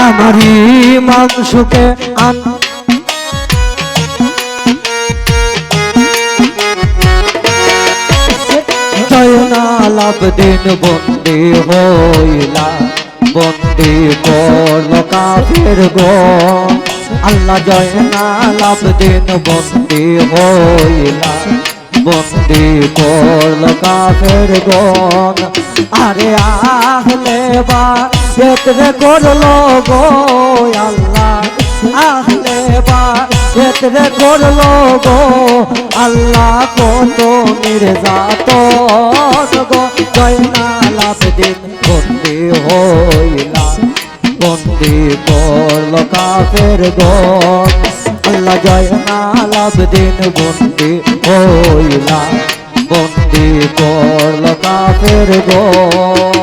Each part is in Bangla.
আমারই মাংসকে আন জয়নালাভ দিন বন্দি হইলা। বন্দি করল কাফের গো। আল্লাহ জয়নালাভ দিন বন্দি হইলা। বন্দি করল কাফের গন আরে আহলে বা ক্ষেত্রে করল গো আল্লাহ আহলে বা ক্ষেত্রে করল গো আল্লাহ কত নির্যাত গো জয়নালাভ দিন বন্দি হইলা বন্দি করল কাফের গন আল্লাহ জয়নালাভ দিন বন্দি হইলা বন্দি করল কাফের গন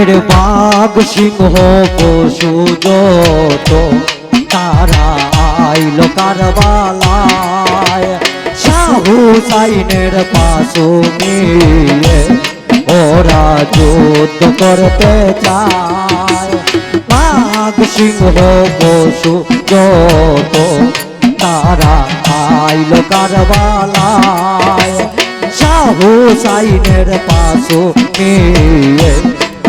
আরে বাঘ সিংহ পশু যত, তারা আইল কারবালায়। শাহু সাইনের পাশু নিয়ে ওরা যুদ্ধ করতে চায়। বাঘ সিংহ পশু যত, তারা আইল কারবালায়। শাহু সাইনের পাশু নিয়ে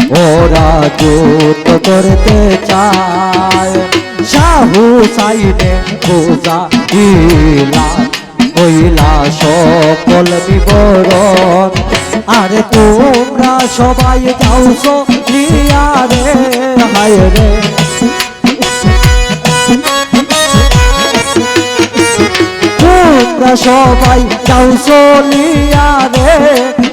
ওরা যুদ্ধ করতে চায়। শাহু সাইনে পূজা ইলা হইলা সকল বিবরণ। আরে তোমরা সবাই যাও লিয়া রে হায় রে। সবাই যাও চলিয়া রে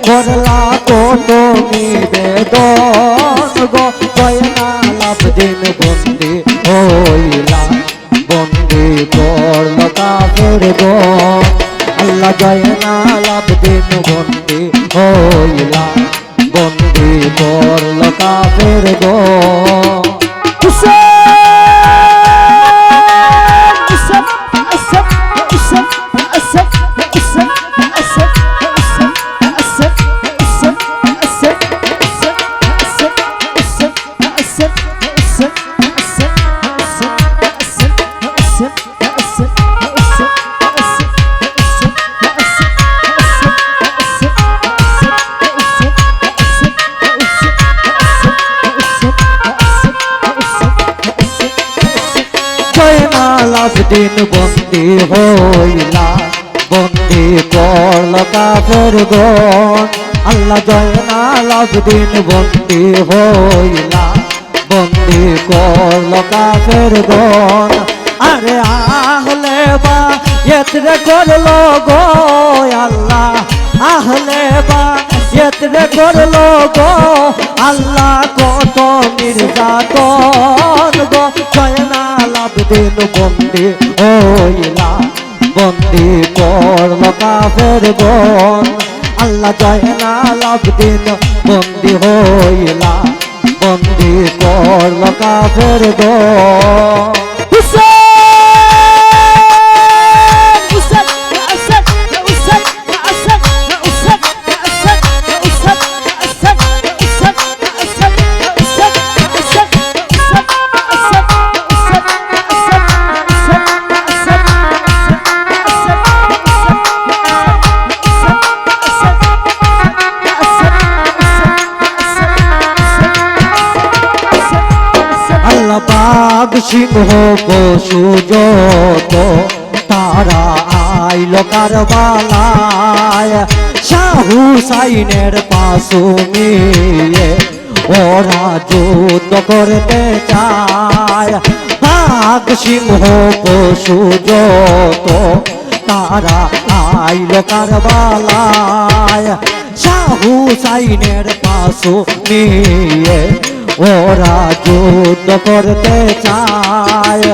করলা কত নিবেদন গো? জয়না লাভ দিন বন্দি হইলা, বন্দি করল কাফের গো আল্লাহ জয়না লাভ দিন বন্দি হইলা, বন্দি করল কাফের গো দিন বন্দি হইলা? বন্দি করল কাফের গণ। আল্লাহ জয়নালাভ দিন বন্দি হইলা। বন্দি করল কাফের গণ। আরে আহলে বা এতরে করল গো আল্লাহ। আহলে বা এতরে করল গো আল্লাহ, কত নির্যাতন গো। জয়না লাভ দিন বন্দি হইলা বন্দি করল কাফের গন আল্লাহ জয়না লাভ দিন বন্দি হইলা বন্দি করল কাফের গন সিংহ পশু যত তারা আইল কারবালায়। শাহু সাইনের পাশু নিয়ে ওরা যুদ্ধ করতে চায়। বাঘ সিংহ পশু যত তারা আইল কারবালায়। শাহু সাইনের পাশু নিয়ে ওরা যুদ্ধ করতে চায়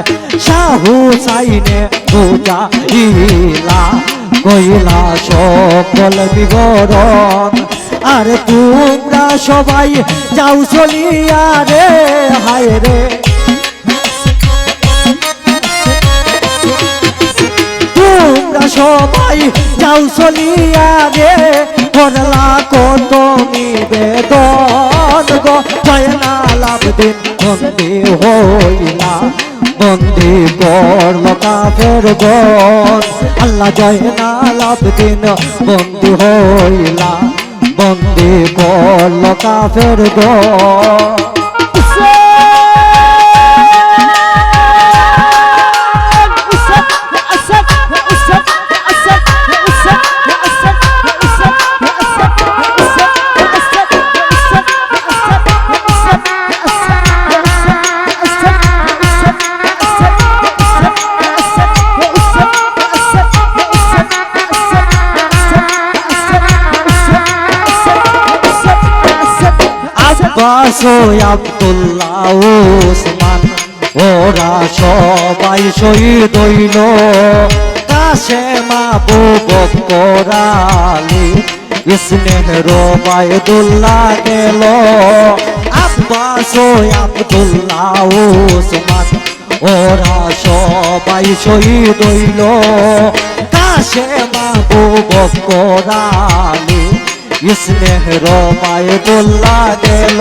শাহু সাইনে পূজা ইলা কইলা সকল বিবরণ আর তোমরা সবাই যাও চলিয়া রে হায় রে তোমরা সবাই যাও চলিয়া রে। করলা কত নিবেদন গো জয়না লাভ দিন, বন্দি হইলা, বন্দি করল কাফের গন আল্লাহ জয়না লাভ দিন, বন্দি হইলা, বন্দি করল কাফের গন ও আব্দুল্লাহ ওসমান। ওরা সবাই শহীদ হইল। কাশে মাবু বকরালি ইসনের রোবায়দুল্লাহ গেল। আব্বাস আব্দুল্লাহ ওসমান, ওরা সবাই শহীদ হইল। কাশে মাবু বকরালি স্নেহ রমায়দুল্লাহ গেল।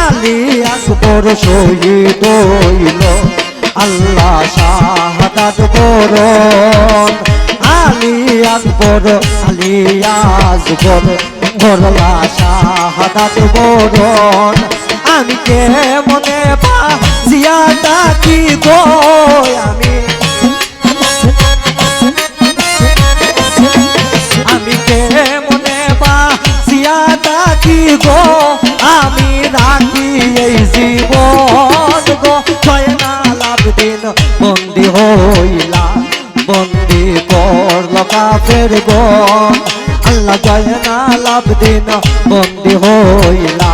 আলী আকবর শহীদ হইল। আল্লাহ শাহাদাত বরণ আলী আকবর আলী আকবর বরলা শাহাদাত বরণ আমি কে মনে পা জিয়াটা কি গো আমি গো, আমি রাখি এই জীবন গো। জয়না লাভ দিন, বন্দি হইলা, বন্দি করল কাফের গন আল্লাহ জয়না লাভ দিন, বন্দি হইলা,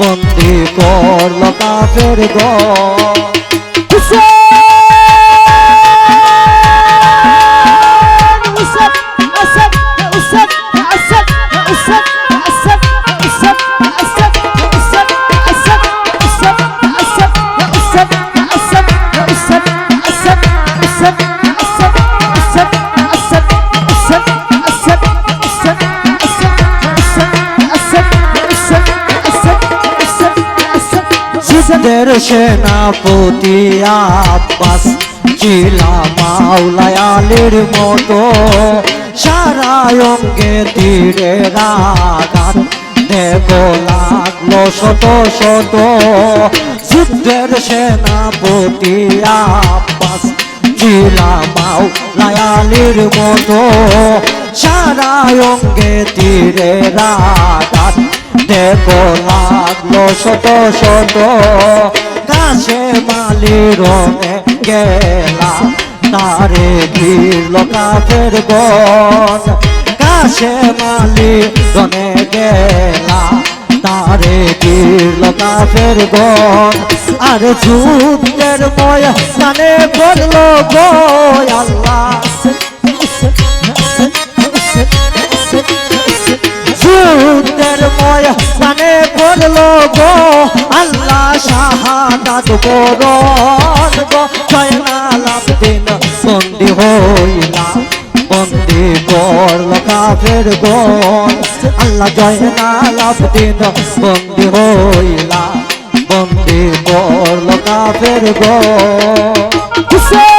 বন্দি করল কাফের গন সিদ্ধের সেনাপতি আব্বাস জিলা মাওলায়ালের মতো। সারা অঙ্গে তীরে রাগান দেব লাগল শত শত। যুদ্ধের সেনাপতি আব্বাস চিলা মাওলায়ালের মতো। সারা অঙ্গে তীরে রাগান দেখো লাগল শত শত কাছে মালি রঙে গেলা। তারে ঘিরল কাফের বন কাছে মালি রঙে গেলা। তারে ঘিরল কাফের বন, আর যুদ্ধের ময় কানে পড়ল গো আল্লাহ। যুদ্ধের ময় কানে পড়ল গো। আল্লাহ শাহাদাত বরণ গো। জয়নালাম দিন, বন্দি হইলা। বন্দি করল কাফের গন আল্লাহ জয়নালাম দিন, বন্দি হইলা। বন্দি করল কাফের গন এই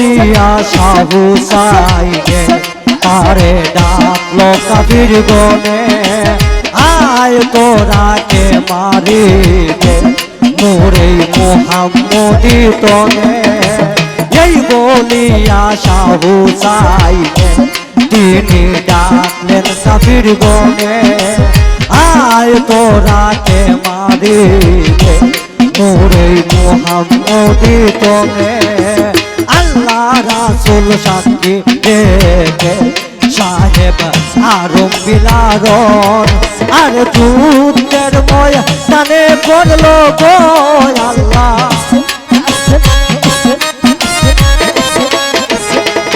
বলিয়া সাহু সাইকে তারে ডাকলো কবির গনে। আয় তোরাকে মারিতে মোরে মোহাম্মদি তনে। এই বলিয়া সাহু চাইলে তিনি ডাকলেন কাফির গনে। আয় তোরাকে মারিলে মোরে মোহাম্মদি তনে। রাসুল সাক্ষী রেখে সাহেব আরম বিলারণ আর যুদ্ধের ময়দানে পড়ল গো আল্লাহ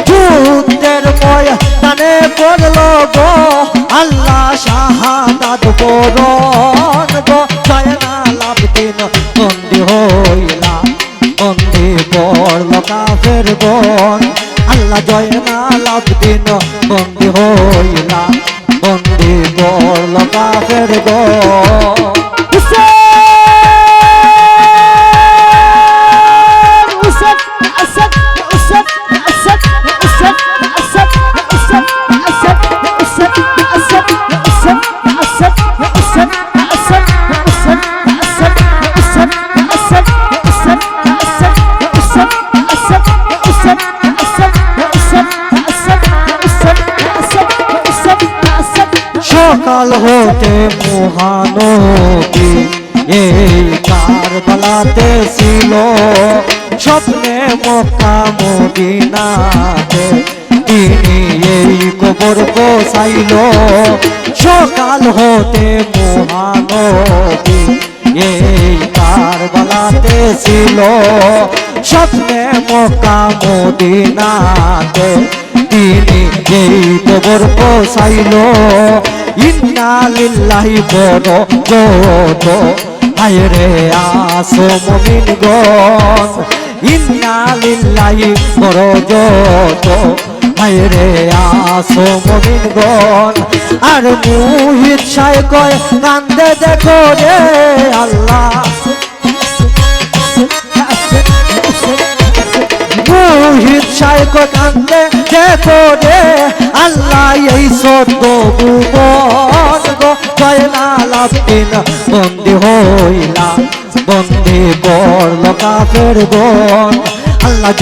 যুদ্ধের ময়দানে পড়ল গো আল্লাহ শাহাদাত বরণ আল্লাহ জয়নাল সকাল হতে মহানবী। এই কার কারবালাতে ছিল স্বপ্নে মক্কা মদিনাতে। তিনি এই কবর বসাইল, সকাল হতে মহানবী। এই কারবালাতে ছিল স্বপ্নে মক্কা মদিনাতে। তিনি এই কবর বসাইল ইন্না লিল্লাহি বড় যত। হায়রে আসো মমিন গন ইন্না লিল্লাহি বড় যত। হায়রে আসো মমিন গন আর মুহিত সাই কয়, কান্দে দেখো রে আল্লাহ। মোহিত সাইক কান্দে দেখো রে আল্লাহ এই সত্য ভুবন গো জয়নাল আবদিন বন্দি হইলা, বন্দি করল কাফের গন আল্লাহ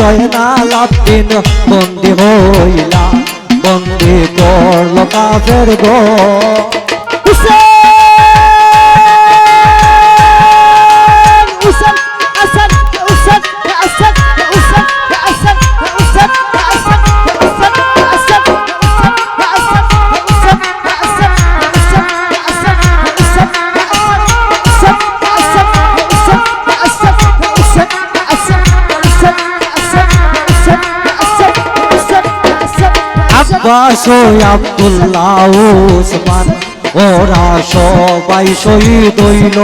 আবদিন বন্দি হইলা, বন্দি আব্বাস আব্দুল্লাহ উসমান ওরা সবাই শহীদ হইল।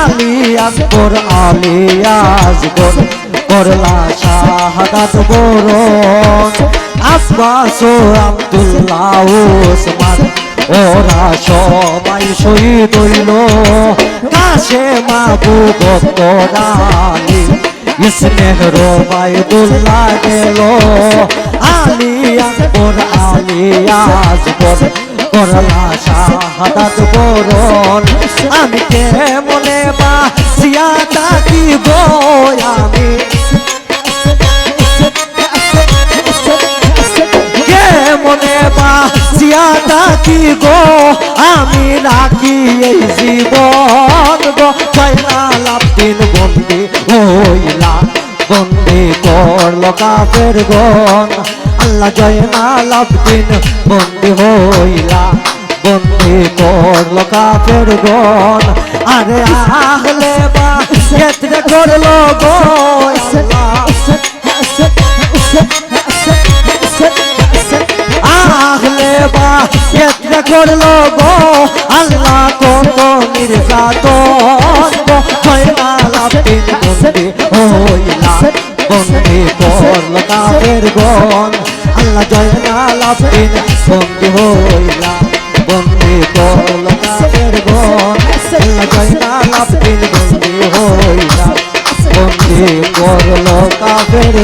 আলী আকবর, আলী আজগর। করলা শাহাদাত বরণ। আব্বাস ও আব্দুল্লাহ উসমান ওরা সবাই শহীদ হইল। কাশে মাবু বকরানি স্নেহ রোবায়দুল্লাহ গেল। আলী শাহাদাত বরণ। আমি কে মনে বা মনে বা সিয়াটা কি গো আমি রাখি এই জীবন গো? জয়নাল আব্দিন বন্দি হইলা। বন্দি করল কাফের গন আল্লাহ জয়নাল আব্দিন বন্দি হইলা, বন্দি করল কাফের গন আরে আহলে বা ক্ষেত্রে করল আহলে বা ক্ষেত্রে করল গো, আল্লাহ কত নির্যাতন গো। জয়নাল আব্দিন বন্দি হইলা, বন্দি করল কাফের মাল্লা জয় না লাভেন বন্ধু হইলা। বন্ধু বল নামের গণ মাল্লা জয় না হইলা। বন্ধু করল কাফের